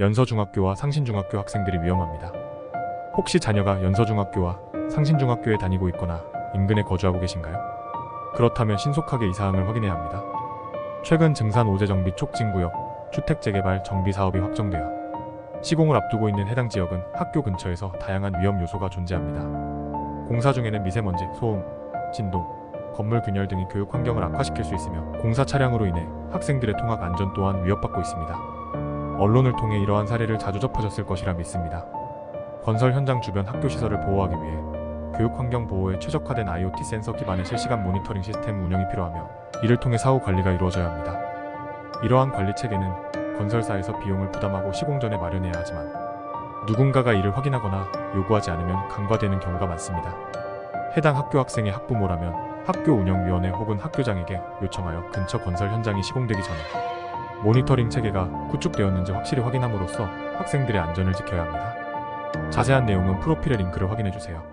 연서중학교와 상신중학교 학생들이 위험합니다. 혹시 자녀가 연서중학교와 상신중학교에 다니고 있거나 인근에 거주하고 계신가요? 그렇다면 신속하게 이 사항을 확인해야 합니다. 최근 증산 오제 정비 촉진구역 주택 재개발 정비 사업이 확정되어 시공을 앞두고 있는 해당 지역은 학교 근처에서 다양한 위험 요소가 존재합니다. 공사 중에는 미세먼지, 소음, 진동, 건물 균열 등이 교육 환경을 악화시킬 수 있으며 공사 차량으로 인해 학생들의 통학 안전 또한 위협받고 있습니다. 언론을 통해 이러한 사례를 자주 접하셨을 것이라 믿습니다. 건설 현장 주변 학교 시설을 보호하기 위해 교육 환경 보호에 최적화된 IoT 센서 기반의 실시간 모니터링 시스템 운영이 필요하며 이를 통해 사후 관리가 이루어져야 합니다. 이러한 관리 체계는 건설사에서 비용을 부담하고 시공 전에 마련해야 하지만 누군가가 이를 확인하거나 요구하지 않으면 간과되는 경우가 많습니다. 해당 학교 학생의 학부모라면 학교 운영위원회 혹은 학교장에게 요청하여 근처 건설 현장이 시공되기 전에 모니터링 체계가 구축되었는지 확실히 확인함으로써 학생들의 안전을 지켜야 합니다. 자세한 내용은 프로필의 링크를 확인해 주세요.